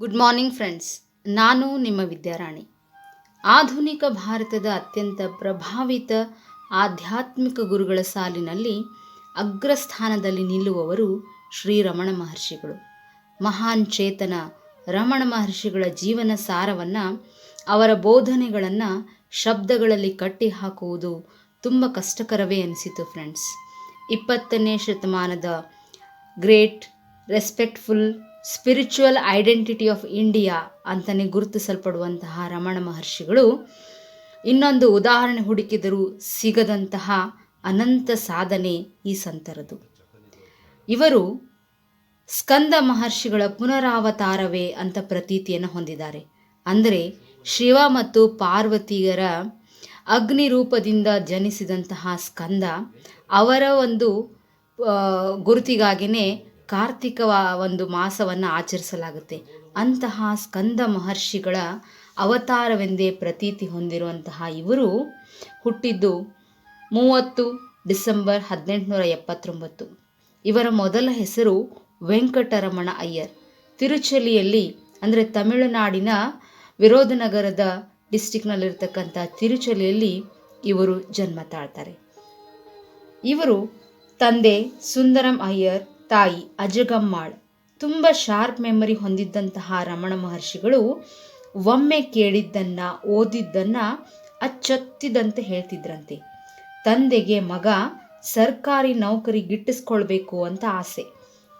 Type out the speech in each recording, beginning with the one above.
Good morning friends ನಾನು ನಿಮ್ಮ ವಿದ್ಯಾರಾಣಿ. ಆಧುನಿಕ ಭಾರತದ ಅತ್ಯಂತ ಪ್ರಭಾವಿತ ಆಧ್ಯಾತ್ಮಿಕ ಗುರುಗಳ ಸಾಲಿನಲ್ಲಿ ಅಗ್ರಸ್ಥಾನದಲ್ಲಿ ನಿಲ್ಲುವವರು ಶ್ರೀ ರಮಣ ಮಹರ್ಷಿಗಳು. ಮಹಾನ್ ಚೇತನ ರಮಣ ಮಹರ್ಷಿಗಳ ಜೀವನ ಸಾರವನ್ನು, ಅವರ ಬೋಧನೆಗಳನ್ನು ಶಬ್ದಗಳಲ್ಲಿ ಕಟ್ಟಿಹಾಕುವುದು ತುಂಬ ಕಷ್ಟಕರವೇ ಅನಿಸಿತು ಫ್ರೆಂಡ್ಸ್ ಇಪ್ಪತ್ತನೇ ಶತಮಾನದ great respectful spiritual identity of India ಅಂತಲೇ ಗುರುತಿಸಲ್ಪಡುವಂತಹ ರಮಣ ಮಹರ್ಷಿಗಳು ಇನ್ನೊಂದು ಉದಾಹರಣೆ ಹುಡುಕಿದರೂ ಸಿಗದಂತಹ ಅನಂತ ಸಾಧನೆ ಈ ಸಂತರದು. ಇವರು ಸ್ಕಂದ ಮಹರ್ಷಿಗಳ ಪುನರಾವತಾರವೇ ಅಂತ ಪ್ರತೀತಿಯನ್ನು ಹೊಂದಿದ್ದಾರೆ. ಅಂದರೆ ಶಿವ ಮತ್ತು ಪಾರ್ವತಿಯರ ಅಗ್ನಿ ರೂಪದಿಂದ ಜನಿಸಿದಂತಹ ಸ್ಕಂದ ಅವರ ಒಂದು ಗುರುತಿಗಾಗಿಯೇ ಕಾರ್ತಿಕ ಒಂದು ಮಾಸವನ್ನು ಆಚರಿಸಲಾಗುತ್ತೆ. ಅಂತಹ ಸ್ಕಂದ ಮಹರ್ಷಿಗಳ ಅವತಾರವೆಂದೇ ಪ್ರತೀತಿ ಹೊಂದಿರುವಂತಹ ಇವರು ಹುಟ್ಟಿದ್ದು ಮೂವತ್ತು ಡಿಸೆಂಬರ್ ಹದಿನೆಂಟುನೂರ ಎಪ್ಪತ್ತೊಂಬತ್ತು. ಇವರ ಮೊದಲ ಹೆಸರು ವೆಂಕಟರಮಣ ಅಯ್ಯರ್. ತಿರುಚಲಿಯಲ್ಲಿ, ಅಂದರೆ ತಮಿಳುನಾಡಿನ ವಿರೋಧನಗರದ ಡಿಸ್ಟಿಕ್ನಲ್ಲಿರ್ತಕ್ಕಂಥ ತಿರುಚಲಿಯಲ್ಲಿ ಇವರು ಜನ್ಮ ತಾಳ್ತಾರೆ. ಇವರು ತಂದೆ ಸುಂದರಂ ಅಯ್ಯರ್ ತಾಯಿ ಅಜಗಮ್ಮಾಳ್. ತುಂಬ ಶಾರ್ಪ್ ಮೆಮರಿ ಹೊಂದಿದ್ದಂತಹ ರಮಣ ಮಹರ್ಷಿಗಳು ಒಮ್ಮೆ ಕೇಳಿದ್ದನ್ನು, ಓದಿದ್ದನ್ನು ಅಚ್ಚತ್ತಿದಂತೆ ಹೇಳ್ತಿದ್ರಂತೆ. ತಂದೆಗೆ ಮಗ ಸರ್ಕಾರಿ ನೌಕರಿ ಗಿಟ್ಟಿಸ್ಕೊಳ್ಬೇಕು ಅಂತ ಆಸೆ.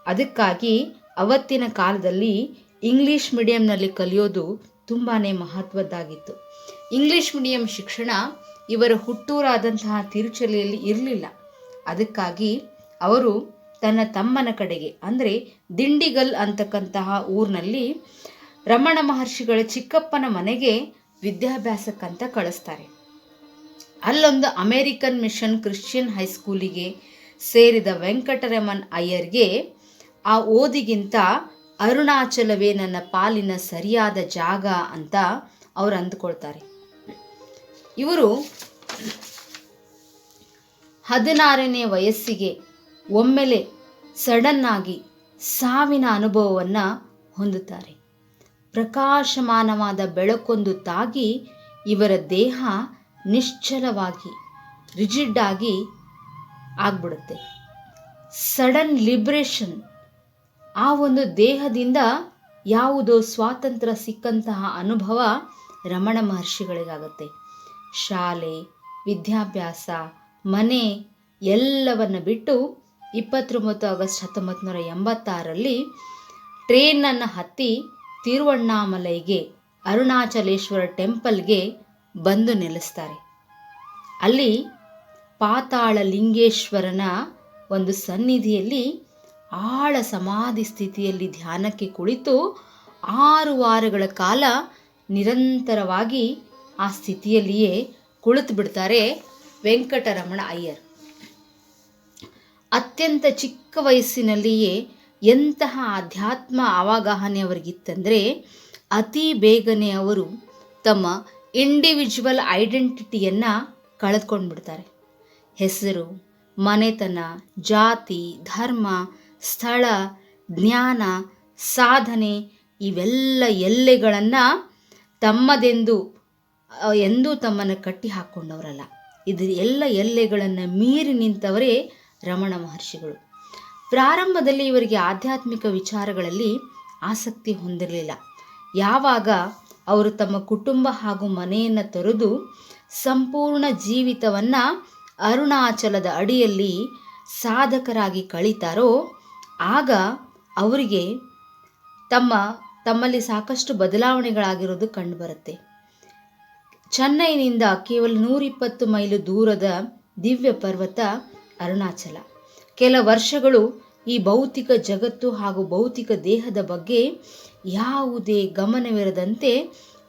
ಅದಕ್ಕಾಗಿ ಅವತ್ತಿನ ಕಾಲದಲ್ಲಿ ಇಂಗ್ಲಿಷ್ ಮೀಡಿಯಂನಲ್ಲಿ ಕಲಿಯೋದು ತುಂಬಾ ಮಹತ್ವದ್ದಾಗಿತ್ತು. ಇಂಗ್ಲಿಷ್ ಮೀಡಿಯಂ ಶಿಕ್ಷಣ ಇವರ ಹುಟ್ಟೂರಾದಂತಹ ತಿರುಚಲಿಯಲ್ಲಿ ಇರಲಿಲ್ಲ. ಅದಕ್ಕಾಗಿ ಅವರು ತನ್ನ ತಮ್ಮನ ಕಡೆಗೆ, ಅಂದರೆ ದಿಂಡಿಗಲ್ ಅಂತಕ್ಕಂತಹ ಊರಿನಲ್ಲಿ ರಮಣ ಮಹರ್ಷಿಗಳ ಚಿಕ್ಕಪ್ಪನ ಮನೆಗೆ ವಿದ್ಯಾಭ್ಯಾಸಕ್ಕಂತ ಕಳಿಸ್ತಾರೆ. ಅಲ್ಲೊಂದು ಅಮೇರಿಕನ್ ಮಿಷನ್ ಕ್ರಿಶ್ಚಿಯನ್ ಹೈಸ್ಕೂಲಿಗೆ ಸೇರಿದ ವೆಂಕಟರಮನ್ ಅಯ್ಯರ್ಗೆ ಆ ಓದಿಗಿಂತ ಅರುಣಾಚಲವೇ ನನ್ನ ಪಾಲಿನ ಸರಿಯಾದ ಜಾಗ ಅಂತ ಅವ್ರು ಅಂದ್ಕೊಳ್ತಾರೆ. ಇವರು ಹದಿನಾರನೇ ವಯಸ್ಸಿಗೆ ಒಮ್ಮೆಲೆ ಸಡನ್ನಾಗಿ ಸಾವಿನ ಅನುಭವವನ್ನು ಹೊಂದುತ್ತಾರೆ. ಪ್ರಕಾಶಮಾನವಾದ ಬೆಳಕೊಂದು ತಾಗಿ ಇವರ ದೇಹ ನಿಶ್ಚಲವಾಗಿ ರಿಜಿಡ್ ಆಗಿ ಆಗ್ಬಿಡುತ್ತೆ. Sudden liberation. ಆ ಒಂದು ದೇಹದಿಂದ ಯಾವುದೋ ಸ್ವಾತಂತ್ರ್ಯ ಸಿಕ್ಕಂತಹ ಅನುಭವ ರಮಣ ಮಹರ್ಷಿಗಳಿಗಾಗುತ್ತೆ. ಶಾಲೆ, ವಿದ್ಯಾಭ್ಯಾಸ, ಮನೆ ಎಲ್ಲವನ್ನು ಬಿಟ್ಟು ಇಪ್ಪತ್ತೊಂಬತ್ತು ಆಗಸ್ಟ್ ಹತ್ತೊಂಬತ್ತು ನೂರ ಎಂಬತ್ತಾರರಲ್ಲಿ ಟ್ರೇನನ್ನು ಹತ್ತಿ ತಿರುವಣ್ಣಾಮಲೈಗೆ ಅರುಣಾಚಲೇಶ್ವರ ಟೆಂಪಲ್ಗೆ ಬಂದು ನೆಲೆಸ್ತಾರೆ. ಅಲ್ಲಿ ಪಾತಾಳ ಲಿಂಗೇಶ್ವರನ ಒಂದು ಸನ್ನಿಧಿಯಲ್ಲಿ ಆಳ ಸಮಾಧಿ ಸ್ಥಿತಿಯಲ್ಲಿ ಧ್ಯಾನಕ್ಕೆ ಕುಳಿತು ಆರು ವಾರಗಳ ಕಾಲ ನಿರಂತರವಾಗಿ ಆ ಸ್ಥಿತಿಯಲ್ಲಿಯೇ ಕುಳಿತು ಬಿಡ್ತಾರೆ ವೆಂಕಟರಮಣ ಅಯ್ಯರ್. ಅತ್ಯಂತ ಚಿಕ್ಕ ವಯಸ್ಸಿನಲ್ಲಿಯೇ ಎಂತಹ ಆಧ್ಯಾತ್ಮ ಅವಗಾಹನೆ ಅವರಿಗಿತ್ತಂದರೆ ಅತಿ ಬೇಗನೆ ಅವರು ತಮ್ಮ ಇಂಡಿವಿಜುವಲ್ ಐಡೆಂಟಿಟಿಯನ್ನು ಕಳೆದುಕೊಂಡು ಬಿಡ್ತಾರೆ ಹೆಸರು, ಮನೆತನ, ಜಾತಿ, ಧರ್ಮ, ಸ್ಥಳ, ಜ್ಞಾನ, ಸಾಧನೆ ಇವೆಲ್ಲ ಎಲ್ಲೆಗಳನ್ನು ತಮ್ಮದೆಂದು, ಎಂದೂ ತಮ್ಮನ್ನು ಕಟ್ಟಿ ಹಾಕ್ಕೊಂಡವರಲ್ಲ ಇದು ಎಲ್ಲ ಎಲ್ಲೆಗಳನ್ನು ಮೀರಿ ನಿಂತವರೇ ರಮಣ ಮಹರ್ಷಿಗಳು. ಪ್ರಾರಂಭದಲ್ಲಿ ಇವರಿಗೆ ಆಧ್ಯಾತ್ಮಿಕ ವಿಚಾರಗಳಲ್ಲಿ ಆಸಕ್ತಿ ಹೊಂದಿರಲಿಲ್ಲ. ಯಾವಾಗ ಅವರು ತಮ್ಮ ಕುಟುಂಬ ಹಾಗೂ ಮನೆಯನ್ನು ತೊರೆದು ಸಂಪೂರ್ಣ ಜೀವಿತವನ್ನು ಅರುಣಾಚಲದ ಅಡಿಯಲ್ಲಿ ಸಾಧಕರಾಗಿ ಕಳೀತಾರೋ, ಆಗ ಅವರಿಗೆ ತಮ್ಮ, ತಮ್ಮಲ್ಲಿ ಸಾಕಷ್ಟು ಬದಲಾವಣೆಗಳಾಗಿರೋದು ಕಂಡುಬರುತ್ತೆ. ಚೆನ್ನೈನಿಂದ ಕೇವಲ ನೂರಿಪ್ಪತ್ತು ಮೈಲು ದೂರದ ದಿವ್ಯ ಪರ್ವತ ಅರುಣಾಚಲ. ಕೆಲ ವರ್ಷಗಳು ಈ ಭೌತಿಕ ಜಗತ್ತು ಹಾಗೂ ಭೌತಿಕ ದೇಹದ ಬಗ್ಗೆ ಯಾವುದೇ ಗಮನವಿರದಂತೆ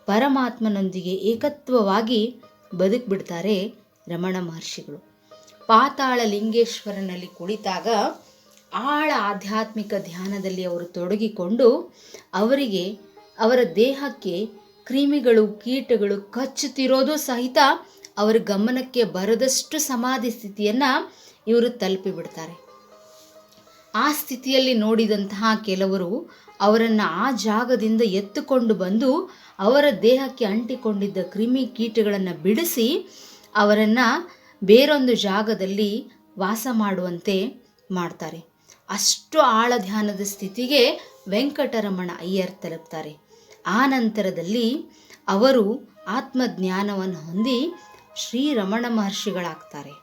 ಪರಮಾತ್ಮನೊಂದಿಗೆ ಏಕತ್ವವಾಗಿ ಬದುಕ್ಬಿಡ್ತಾರೆ ರಮಣ ಮಹರ್ಷಿಗಳು. ಪಾತಾಳ ಲಿಂಗೇಶ್ವರನಲ್ಲಿ ಕುಳಿತಾಗ ಆಳ ಆಧ್ಯಾತ್ಮಿಕ ಧ್ಯಾನದಲ್ಲಿ ಅವರು ತೊಡಗಿಕೊಂಡು ಅವರಿಗೆ ಅವರ ದೇಹಕ್ಕೆ ಕ್ರಿಮಿಗಳು ಕೀಟಗಳು ಕಚ್ಚುತ್ತಿರೋದು ಸಹಿತ ಅವರ ಗಮನಕ್ಕೆ ಬರದಷ್ಟು ಸಮಾಧಿ ಸ್ಥಿತಿಯನ್ನು ಇವರು ತಲುಪಿಬಿಡ್ತಾರೆ. ಆ ಸ್ಥಿತಿಯಲ್ಲಿ ನೋಡಿದಂತಹ ಕೆಲವರು ಅವರನ್ನು ಆ ಜಾಗದಿಂದ ಎತ್ತುಕೊಂಡು ಬಂದು ಅವರ ದೇಹಕ್ಕೆ ಅಂಟಿಕೊಂಡಿದ್ದ ಕ್ರಿಮಿ ಕೀಟಗಳನ್ನು ಬಿಡಿಸಿ ಅವರನ್ನು ಬೇರೊಂದು ಜಾಗದಲ್ಲಿ ವಾಸ ಮಾಡುವಂತೆ ಮಾಡ್ತಾರೆ. ಅಷ್ಟು ಆಳ ಧ್ಯಾನದ ಸ್ಥಿತಿಗೆ ವೆಂಕಟರಮಣ ಅಯ್ಯರ್ ತಲುಪ್ತಾರೆ. ಆ ನಂತರದಲ್ಲಿ ಅವರು ಆತ್ಮಜ್ಞಾನವನ್ನು ಹೊಂದಿ ಶ್ರೀರಮಣ ಮಹರ್ಷಿಗಳಾಗ್ತಾರೆ.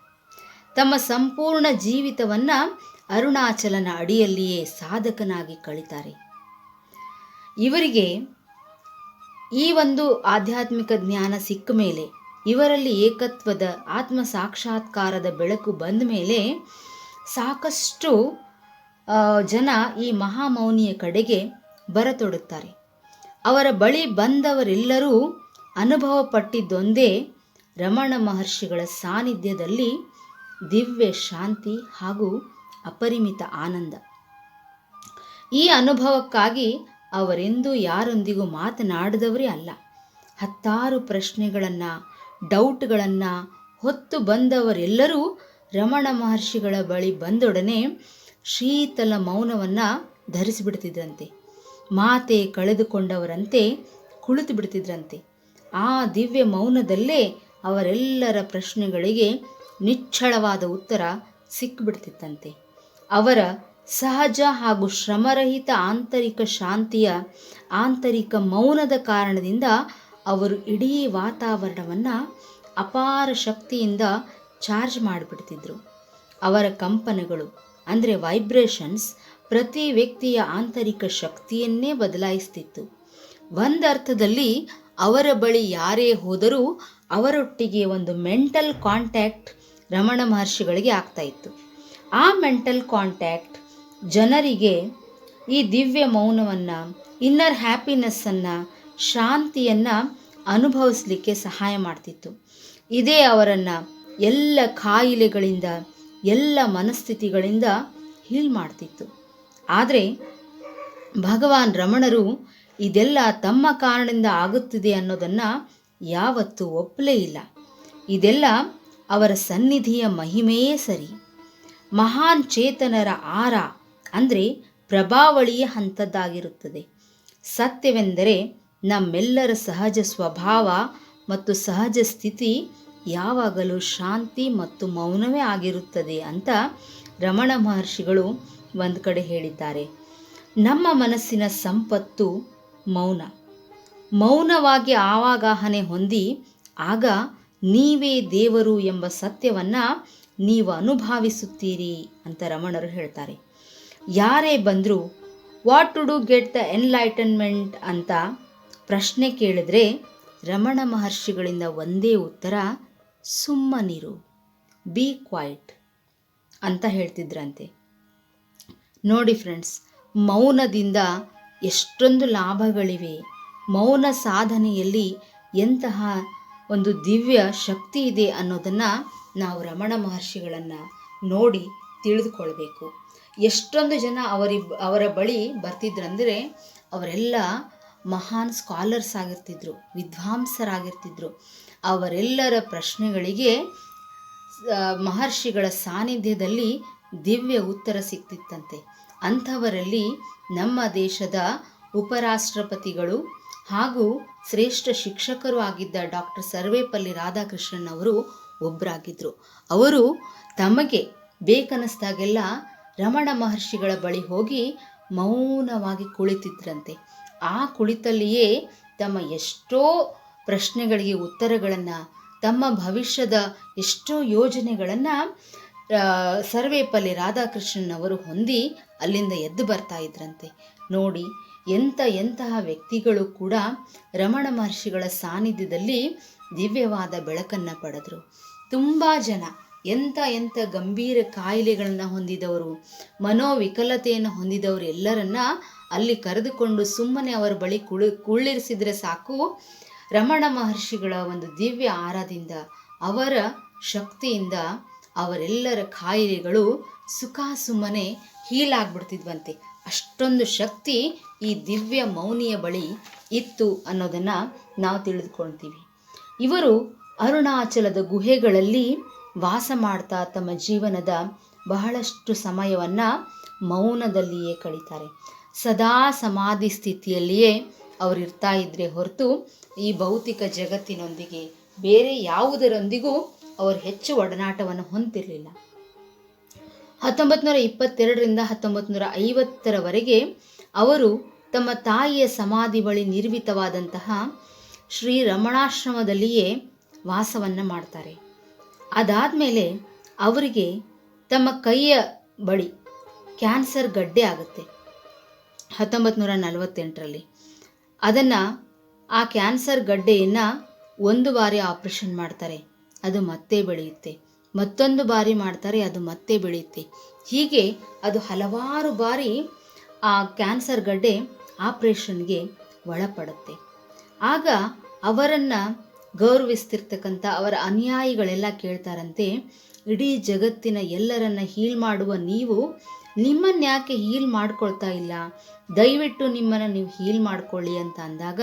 ತಮ್ಮ ಸಂಪೂರ್ಣ ಜೀವಿತವನ್ನು ಅರುಣಾಚಲನ ಅಡಿಯಲ್ಲಿಯೇ ಸಾಧಕನಾಗಿ ಕಳಿತಾರೆ. ಇವರಿಗೆ ಈ ಒಂದು ಆಧ್ಯಾತ್ಮಿಕ ಜ್ಞಾನ ಸಿಕ್ಕ ಮೇಲೆ, ಇವರಲ್ಲಿ ಏಕತ್ವದ ಆತ್ಮ ಸಾಕ್ಷಾತ್ಕಾರದ ಬೆಳಕು ಬಂದ ಮೇಲೆ ಸಾಕಷ್ಟು ಜನ ಈ ಮಹಾಮೌನಿಯ ಕಡೆಗೆ ಬರತೊಡುತ್ತಾರೆ ಅವರ ಬಳಿ ಬಂದವರೆಲ್ಲರೂ ಅನುಭವ ಪಟ್ಟಿದ್ದೊಂದೇ ರಮಣ ಮಹರ್ಷಿಗಳ ಸಾನ್ನಿಧ್ಯದಲ್ಲಿ ದಿವ್ಯ ಶಾಂತಿ ಹಾಗೂ ಅಪರಿಮಿತ ಆನಂದ. ಈ ಅನುಭವಕ್ಕಾಗಿ ಅವರೆಂದೂ ಯಾರೊಂದಿಗೂ ಮಾತನಾಡಿದವರೇ ಅಲ್ಲ. ಹತ್ತಾರು ಪ್ರಶ್ನೆಗಳನ್ನು, ಡೌಟ್ಗಳನ್ನು ಹೊತ್ತು ಬಂದವರೆಲ್ಲರೂ ರಮಣ ಮಹರ್ಷಿಗಳ ಬಳಿ ಬಂದೊಡನೆ ಶೀತಲ ಮೌನವನ್ನು ಧರಿಸಿಬಿಡ್ತಿದ್ರಂತೆ. ಮಾತೆ ಕಳೆದುಕೊಂಡವರಂತೆ ಕುಳಿತು ಬಿಡ್ತಿದ್ರಂತೆ ಆ ದಿವ್ಯ ಮೌನದಲ್ಲೇ ಅವರೆಲ್ಲರ ಪ್ರಶ್ನೆಗಳಿಗೆ ನಿಚ್ಚಳವಾದ ಉತ್ತರ ಸಿಕ್ಕಿಬಿಡ್ತಿತ್ತಂತೆ ಅವರ ಸಹಜ ಹಾಗೂ ಶ್ರಮರಹಿತ ಆಂತರಿಕ ಶಾಂತಿಯ ಆಂತರಿಕ ಮೌನದ ಕಾರಣದಿಂದ ಅವರು ಇಡೀ ವಾತಾವರಣವನ್ನು ಅಪಾರ ಶಕ್ತಿಯಿಂದ ಚಾರ್ಜ್ ಮಾಡಿಬಿಡ್ತಿದ್ರು. ಅವರ ಕಂಪನಗಳು, ಅಂದರೆ ವೈಬ್ರೇಷನ್ಸ್ ಪ್ರತಿ ವ್ಯಕ್ತಿಯ ಆಂತರಿಕ ಶಕ್ತಿಯನ್ನೇ ಬದಲಾಯಿಸ್ತಿತ್ತು. ಒಂದರ್ಥದಲ್ಲಿ ಅವರ ಬಳಿ ಯಾರೇ ಹೋದರೂ ಅವರೊಟ್ಟಿಗೆ ಒಂದು ಮೆಂಟಲ್ ಕಾಂಟ್ಯಾಕ್ಟ್ ರಮಣ ಮಹರ್ಷಿಗಳಿಗೆ ಆಗ್ತಾ ಇತ್ತು. ಆ ಮೆಂಟಲ್ ಕಾಂಟ್ಯಾಕ್ಟ್ ಜನರಿಗೆ ಈ ದಿವ್ಯ ಮೌನವನ್ನು ಇನ್ನರ್ ಹ್ಯಾಪಿನೆಸ್ಸನ್ನು ಶಾಂತಿಯನ್ನು ಅನುಭವಿಸಲಿಕ್ಕೆ ಸಹಾಯ ಮಾಡ್ತಿತ್ತು. ಇದೇ ಅವರನ್ನು ಎಲ್ಲ ಕಾಯಿಲೆಗಳಿಂದ, ಎಲ್ಲ ಮನಸ್ಥಿತಿಗಳಿಂದ ಹೀಲ್ ಮಾಡ್ತಿತ್ತು. ಆದರೆ ಭಗವಾನ್ ರಮಣರು ಇದೆಲ್ಲ ತಮ್ಮ ಕಾರಣದಿಂದ ಆಗುತ್ತಿದೆ ಅನ್ನೋದನ್ನು ಯಾವತ್ತೂ ಒಪ್ಪಲೇ ಇಲ್ಲ. ಇದೆಲ್ಲ ಅವರ ಸನ್ನಿಧಿಯ ಮಹಿಮೆಯೇ ಸರಿ. ಮಹಾನ್ ಚೇತನರ ಆರ ಅಂದರೆ ಪ್ರಭಾವಳಿಯ ಹಂತದ್ದಾಗಿರುತ್ತದೆ. ಸತ್ಯವೆಂದರೆ ನಮ್ಮೆಲ್ಲರ ಸಹಜ ಸ್ವಭಾವ ಮತ್ತು ಸಹಜ ಸ್ಥಿತಿ ಯಾವಾಗಲೂ ಶಾಂತಿ ಮತ್ತು ಮೌನವೇ ಆಗಿರುತ್ತದೆ ಅಂತ ರಮಣ ಮಹರ್ಷಿಗಳು ಒಂದು ಕಡೆ ಹೇಳಿದ್ದಾರೆ. ನಮ್ಮ ಮನಸ್ಸಿನ ಸಂಪತ್ತು ಮೌನ. ಮೌನವಾಗಿ ಆವಾಗಾಹನೆ ಹೊಂದಿ, ಆಗ ನೀವೇ ದೇವರು ಎಂಬ ಸತ್ಯವನ್ನು ನೀವು ಅನುಭವಿಸುತ್ತೀರಿ ಅಂತ ರಮಣರು ಹೇಳ್ತಾರೆ. ಯಾರೇ ಬಂದರೂ what to do get the enlightenment ಅಂತ ಪ್ರಶ್ನೆ ಕೇಳಿದ್ರೆ ರಮಣ ಮಹರ್ಷಿಗಳಿಂದ ಒಂದೇ ಉತ್ತರ, ಸುಮ್ಮನಿರು ಬಿ ಕ್ವೈಟ್ ಅಂತ ಹೇಳ್ತಿದ್ರಂತೆ. ನೋಡಿ ಫ್ರೆಂಡ್ಸ್, ಮೌನದಿಂದ ಎಷ್ಟೊಂದು ಲಾಭಗಳಿವೆ. ಮೌನ ಸಾಧನೆಯಲ್ಲಿ ಎಂತಹ ಒಂದು ದಿವ್ಯ ಶಕ್ತಿ ಇದೆ ಅನ್ನೋದನ್ನು ನಾವು ರಮಣ ಮಹರ್ಷಿಗಳನ್ನು ನೋಡಿ ತಿಳಿದುಕೊಳ್ಬೇಕು. ಎಷ್ಟೊಂದು ಜನ ಅವರಿ ಅವರ ಬಳಿ ಬರ್ತಿದ್ರಂದರೆ ಅವರೆಲ್ಲ ಮಹಾನ್ ಸ್ಕಾಲರ್ಸ್ ಆಗಿರ್ತಿದ್ರು, ವಿದ್ವಾಂಸರಾಗಿರ್ತಿದ್ರು. ಅವರೆಲ್ಲರ ಪ್ರಶ್ನೆಗಳಿಗೆ ಮಹರ್ಷಿಗಳ ಸಾನ್ನಿಧ್ಯದಲ್ಲಿ ದಿವ್ಯ ಉತ್ತರ ಸಿಕ್ತಿತ್ತಂತೆ. ಅಂಥವರಲ್ಲಿ ನಮ್ಮ ದೇಶದ ಉಪರಾಷ್ಟ್ರಪತಿಗಳು ಹಾಗೂ ಶ್ರೇಷ್ಠ ಶಿಕ್ಷಕರು ಆಗಿದ್ದ ಡಾಕ್ಟರ್ ಸರ್ವೇಪಲ್ಲಿ ರಾಧಾಕೃಷ್ಣನ್ ಅವರು ಒಬ್ಬರಾಗಿದ್ದರು ಅವರು ತಮಗೆ ಬೇಕನ್ನಿಸ್ದಾಗೆಲ್ಲ ರಮಣ ಮಹರ್ಷಿಗಳ ಬಳಿ ಹೋಗಿ ಮೌನವಾಗಿ ಕುಳಿತಿದ್ರಂತೆ. ಆ ಕುಳಿತಲ್ಲಿಯೇ ತಮ್ಮ ಎಷ್ಟೋ ಪ್ರಶ್ನೆಗಳಿಗೆ ಉತ್ತರಗಳನ್ನು, ತಮ್ಮ ಭವಿಷ್ಯದ ಎಷ್ಟೋ ಯೋಜನೆಗಳನ್ನು ಸರ್ವೇಪಲ್ಲಿ ರಾಧಾಕೃಷ್ಣನ್ ಅವರು ಹೊಂದಿ ಅಲ್ಲಿಂದ ಎದ್ದು ಬರ್ತಾ ಇದ್ರಂತೆ. ನೋಡಿ ಎಂಥ ಎಂತಹ ವ್ಯಕ್ತಿಗಳು ಕೂಡ ರಮಣ ಮಹರ್ಷಿಗಳ ಸಾನ್ನಿಧ್ಯದಲ್ಲಿ ದಿವ್ಯವಾದ ಬೆಳಕನ್ನು ಪಡೆದರು. ತುಂಬ ಜನ ಎಂಥ ಎಂಥ ಗಂಭೀರ ಕಾಯಿಲೆಗಳನ್ನು ಹೊಂದಿದವರು, ಮನೋವಿಕಲತೆಯನ್ನು ಹೊಂದಿದವರು ಎಲ್ಲರನ್ನ ಅಲ್ಲಿ ಕರೆದುಕೊಂಡು ಸುಮ್ಮನೆ ಅವರ ಬಳಿ ಕುಳಿ, ಕುಳ್ಳಿರಿಸಿದ್ರೆ ಸಾಕು. ರಮಣ ಮಹರ್ಷಿಗಳ ಒಂದು ದಿವ್ಯ ಆರಾದಿಂದ ಅವರ ಶಕ್ತಿಯಿಂದ ಅವರೆಲ್ಲರ ಕಾಯಿಲೆಗಳು ಸುಖ ಸುಮ್ಮನೆ ಹೀಲಾಗ್ಬಿಡ್ತಿದ್ವಂತೆ. ಅಷ್ಟೊಂದು ಶಕ್ತಿ ಈ ದಿವ್ಯ ಮೌನಿಯ ಬಳಿ ಇತ್ತು ಅನ್ನೋದನ್ನು ನಾವು ತಿಳಿದುಕೊಳ್ತೀವಿ. ಇವರು ಅರುಣಾಚಲದ ಗುಹೆಗಳಲ್ಲಿ ವಾಸ ಮಾಡ್ತಾ ತಮ್ಮ ಜೀವನದ ಬಹಳಷ್ಟು ಸಮಯವನ್ನು ಮೌನದಲ್ಲಿಯೇ ಕಳೀತಾರೆ. ಸದಾ ಸಮಾಧಿ ಸ್ಥಿತಿಯಲ್ಲಿಯೇ ಅವರು ಇರ್ತಾ ಇದ್ರೆ ಹೊರತು ಈ ಭೌತಿಕ ಜಗತ್ತಿನೊಂದಿಗೆ ಬೇರೆ ಯಾವುದರೊಂದಿಗೂ ಅವರು ಹೆಚ್ಚು ಒಡನಾಟವನ್ನು ಹೊಂದಿರಲಿಲ್ಲ. ಹತ್ತೊಂಬತ್ತು ನೂರ ಇಪ್ಪತ್ತೆರಡರಿಂದ ಹತ್ತೊಂಬತ್ತು ನೂರ ಐವತ್ತರವರೆಗೆ ಅವರು ತಮ್ಮ ತಾಯಿಯ ಸಮಾಧಿ ಬಳಿ ನಿರ್ಮಿತವಾದಂತಹ ಶ್ರೀ ರಮಣಾಶ್ರಮದಲ್ಲಿಯೇ ವಾಸವನ್ನು ಮಾಡ್ತಾರೆ. ಅದಾದಮೇಲೆ ಅವರಿಗೆ ತಮ್ಮ ಕೈಯ ಬಳಿ ಕ್ಯಾನ್ಸರ್ ಗಡ್ಡೆ ಆಗುತ್ತೆ. ಹತ್ತೊಂಬತ್ತು ನೂರ ನಲವತ್ತೆಂಟರಲ್ಲಿ. ಅದನ್ನು ಆ ಕ್ಯಾನ್ಸರ್ ಗಡ್ಡೆಯನ್ನು ಒಂದು ಬಾರಿ ಆಪ್ರೇಷನ್ ಮಾಡ್ತಾರೆ. ಅದು ಮತ್ತೆ ಬೆಳೆಯುತ್ತೆ. ಮತ್ತೊಂದು ಬಾರಿ ಮಾಡ್ತಾರೆ, ಅದು ಮತ್ತೆ ಬೆಳೆಯುತ್ತೆ. ಹೀಗೆ ಅದು ಹಲವಾರು ಬಾರಿ ಆ ಕ್ಯಾನ್ಸರ್ ಗಡ್ಡೆ ಆಪ್ರೇಷನ್ಗೆ ಒಳಪಡುತ್ತೆ. ಆಗ ಅವರನ್ನು ಗೌರವಿಸ್ತಿರ್ತಕ್ಕಂಥ ಅವರ ಅನುಯಾಯಿಗಳೆಲ್ಲ ಕೇಳ್ತಾರಂತೆ, ಇಡೀ ಜಗತ್ತಿನ ಎಲ್ಲರನ್ನ ಹೀಲ್ ಮಾಡುವ ನೀವು ನಿಮ್ಮನ್ನ ಯಾಕೆ ಹೀಲ್ ಮಾಡ್ಕೊಳ್ತಾ ಇಲ್ಲ? ದಯವಿಟ್ಟು ನಿಮ್ಮನ್ನು ನೀವು ಹೀಲ್ ಮಾಡ್ಕೊಳ್ಳಿ ಅಂತ ಅಂದಾಗ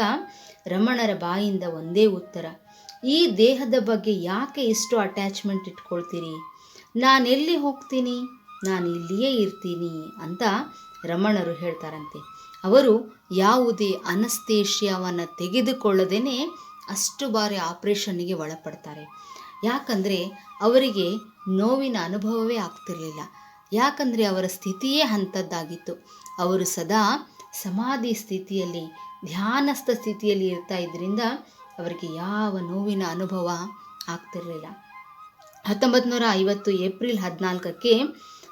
ರಮಣರ ಬಾಯಿಂದ ಒಂದೇ ಉತ್ತರ, ಈ ದೇಹದ ಬಗ್ಗೆ ಯಾಕೆ ಇಷ್ಟು ಅಟ್ಯಾಚ್ಮೆಂಟ್ ಇಟ್ಕೊಳ್ತೀರಿ? ನಾನೆಲ್ಲಿ ಹೋಗ್ತೀನಿ? ನಾನು ಇಲ್ಲಿಯೇ ಇರ್ತೀನಿ ಅಂತ ರಮಣರು ಹೇಳ್ತಾರಂತೆ, ಅವರು ಯಾವುದೇ ಅನಸ್ತೇಷ್ಯವನ್ನು ತೆಗೆದುಕೊಳ್ಳದೇನೆ ಅಷ್ಟು ಬಾರಿ ಆಪ್ರೇಷನ್ನಿಗೆ ಒಳಪಡ್ತಾರೆ. ಯಾಕಂದರೆ ಅವರಿಗೆ ನೋವಿನ ಅನುಭವವೇ ಆಗ್ತಿರಲಿಲ್ಲ. ಯಾಕಂದರೆ ಅವರ ಸ್ಥಿತಿಯೇ ಅಂಥದ್ದಾಗಿತ್ತು. ಅವರು ಸದಾ ಸಮಾಧಿ ಸ್ಥಿತಿಯಲ್ಲಿ, ಧ್ಯಾನಸ್ಥ ಸ್ಥಿತಿಯಲ್ಲಿ ಇರ್ತಾ ಇದ್ದರಿಂದ ಅವರಿಗೆ ಯಾವ ನೋವಿನ ಅನುಭವ ಆಗ್ತಿರಲಿಲ್ಲ. ಹತ್ತೊಂಬತ್ತು ನೂರ ಐವತ್ತು ಏಪ್ರಿಲ್ ಹದಿನಾಲ್ಕಕ್ಕೆ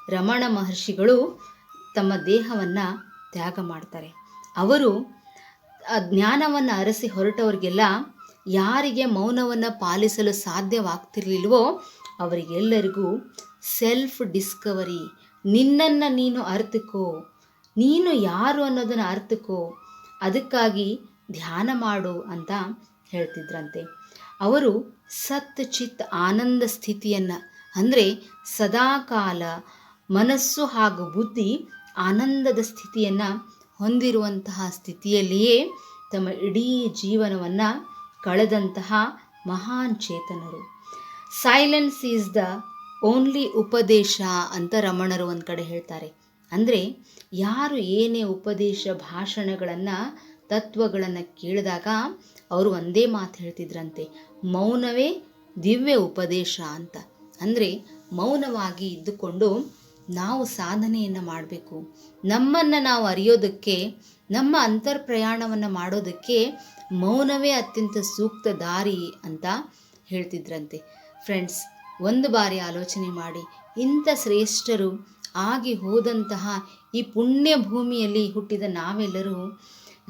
ರಮಣ ಮಹರ್ಷಿಗಳು ತಮ್ಮ ದೇಹವನ್ನು ತ್ಯಾಗ ಮಾಡ್ತಾರೆ. ಅವರು ಆ ಜ್ಞಾನವನ್ನು ಅರಸಿ ಹೊರಟವರಿಗೆಲ್ಲ ಯಾರಿಗೆ ಮೌನವನ್ನು ಪಾಲಿಸಲು ಸಾಧ್ಯವಾಗ್ತಿರ್ಲಿಲ್ವೋ ಅವರಿಗೆಲ್ಲರಿಗೂ ಸೆಲ್ಫ್ ಡಿಸ್ಕವರಿ ನಿನ್ನನ್ನು ನೀನು ಅರ್ಥಕೋ ನೀನು ಯಾರು ಅನ್ನೋದನ್ನು ಅರ್ಥಕೋ ಅದಕ್ಕಾಗಿ ಧ್ಯಾನ ಮಾಡು ಅಂತ ಹೇಳ್ತಿದ್ರಂತೆ. ಅವರು ಸತ್ ಚಿತ್ ಆನಂದ ಸ್ಥಿತಿಯನ್ನು ಅಂದರೆ ಸದಾಕಾಲ ಮನಸ್ಸು ಹಾಗೂ ಬುದ್ಧಿ ಆನಂದದ ಸ್ಥಿತಿಯನ್ನು ಹೊಂದಿರುವಂತಹ ಸ್ಥಿತಿಯಲ್ಲಿಯೇ ತಮ್ಮ ಇಡೀ ಜೀವನವನ್ನು ಕಳೆದಂತಹ ಮಹಾನ್ ಚೇತನರು. ಸೈಲೆನ್ಸ್ ಈಸ್ ದ ಓನ್ಲಿ ಉಪದೇಶ ಅಂತ ರಮಣರು ಒಂದು ಕಡೆ ಹೇಳ್ತಾರೆ. ಅಂದರೆ ಯಾರು ಏನೇ ಉಪದೇಶ ಭಾಷಣಗಳನ್ನು, ತತ್ವಗಳನ್ನು ಕೇಳಿದಾಗ ಅವರು ಒಂದೇ ಮಾತು ಹೇಳ್ತಿದ್ರಂತೆ. ಮೌನವೇ ದಿವ್ಯ ಉಪದೇಶ ಅಂತ. ಅಂದರೆ ಮೌನವಾಗಿ ಇದ್ದುಕೊಂಡು ನಾವು ಸಾಧನೆಯನ್ನು ಮಾಡಬೇಕು. ನಮ್ಮನ್ನು ನಾವು ಅರಿಯೋದಕ್ಕೆ, ನಮ್ಮ ಅಂತರ್ಪ್ರಯಾಣವನ್ನು ಮಾಡೋದಕ್ಕೆ ಮೌನವೇ ಅತ್ಯಂತ ಸೂಕ್ತ ದಾರಿ ಅಂತ ಹೇಳ್ತಿದ್ರಂತೆ. ಫ್ರೆಂಡ್ಸ್, ಒಂದು ಬಾರಿ ಆಲೋಚನೆ ಮಾಡಿ. ಇಂಥ ಶ್ರೇಷ್ಠರು ಆಗಿ ಹೋದಂತಹ ಈ ಪುಣ್ಯ ಭೂಮಿಯಲ್ಲಿ ಹುಟ್ಟಿದ ನಾವೆಲ್ಲರೂ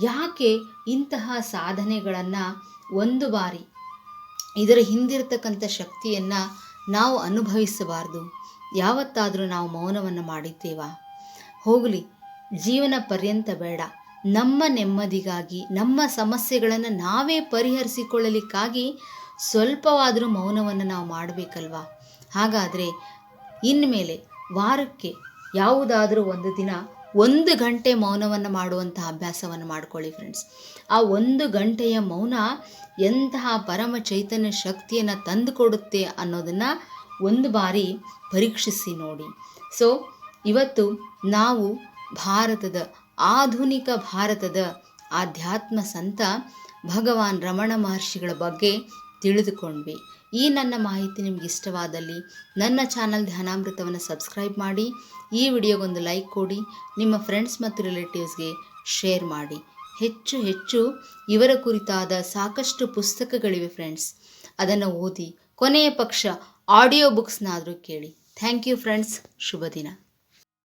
ಯಾಕೆ ಇಂತಹ ಸಾಧನೆಗಳನ್ನು ಒಂದು ಬಾರಿ, ಇದರ ಹಿಂದಿರ್ತಕ್ಕಂಥ ಶಕ್ತಿಯನ್ನು ನಾವು ಅನುಭವಿಸಬಾರ್ದು? ಯಾವತ್ತಾದರೂ ನಾವು ಮೌನವನ್ನು ಮಾಡಿದ್ದೇವಾ? ಹೋಗಲಿ, ಜೀವನ ಪರ್ಯಂತ ಬೇಡ. ನಮ್ಮ ನೆಮ್ಮದಿಗಾಗಿ, ನಮ್ಮ ಸಮಸ್ಯೆಗಳನ್ನು ನಾವೇ ಪರಿಹರಿಸಿಕೊಳ್ಳಲಿಕ್ಕಾಗಿ ಸ್ವಲ್ಪವಾದರೂ ಮೌನವನ್ನು ನಾವು ಮಾಡಬೇಕಲ್ವಾ? ಹಾಗಾದರೆ ಇನ್ಮೇಲೆ ವಾರಕ್ಕೆ ಯಾವುದಾದರೂ ಒಂದು ದಿನ ಒಂದು ಗಂಟೆ ಮೌನವನ್ನು ಮಾಡುವಂತಹ ಅಭ್ಯಾಸವನ್ನು ಮಾಡ್ಕೊಳ್ಳಿ ಫ್ರೆಂಡ್ಸ್ ಆ ಒಂದು ಗಂಟೆಯ ಮೌನ ಎಂತಹ ಪರಮ ಚೈತನ್ಯ ಶಕ್ತಿಯನ್ನು ತಂದುಕೊಡುತ್ತೆ ಅನ್ನೋದನ್ನು ಒಂದು ಬಾರಿ ಪರೀಕ್ಷಿಸಿ ನೋಡಿ. ಸೊ ಇವತ್ತು ನಾವು ಭಾರತದ, ಆಧುನಿಕ ಭಾರತದ ಆಧ್ಯಾತ್ಮ ಸಂತ ಭಗವಾನ್ ರಮಣ ಮಹರ್ಷಿಗಳ ಬಗ್ಗೆ ತಿಳಿದುಕೊಂಡ್ವಿ. ಈ ನನ್ನ ಮಾಹಿತಿ ನಿಮಗೆ ಇಷ್ಟವಾದಲ್ಲಿ ನನ್ನ ಚಾನಲ್ ಧ್ಯಾನಾಮೃತವನ್ನು ಸಬ್ಸ್ಕ್ರೈಬ್ ಮಾಡಿ, ಈ ವಿಡಿಯೋಗೊಂದು ಲೈಕ್ ಕೊಡಿ, ನಿಮ್ಮ ಫ್ರೆಂಡ್ಸ್ ಮತ್ತು ರಿಲೇಟಿವ್ಸ್ಗೆ ಶೇರ್ ಮಾಡಿ. ಹೆಚ್ಚು ಹೆಚ್ಚು ಇವರ ಕುರಿತಾದ ಸಾಕಷ್ಟು ಪುಸ್ತಕಗಳಿವೆ ಫ್ರೆಂಡ್ಸ್. ಅದನ್ನು ಓದಿ ಕೊನೆಯ ಪಕ್ಷ ಆಡಿಯೋ ಬುಕ್ಸ್ನಾದರೂ ಕೇಳಿ. Thank you friends. ಶುಭ ದಿನ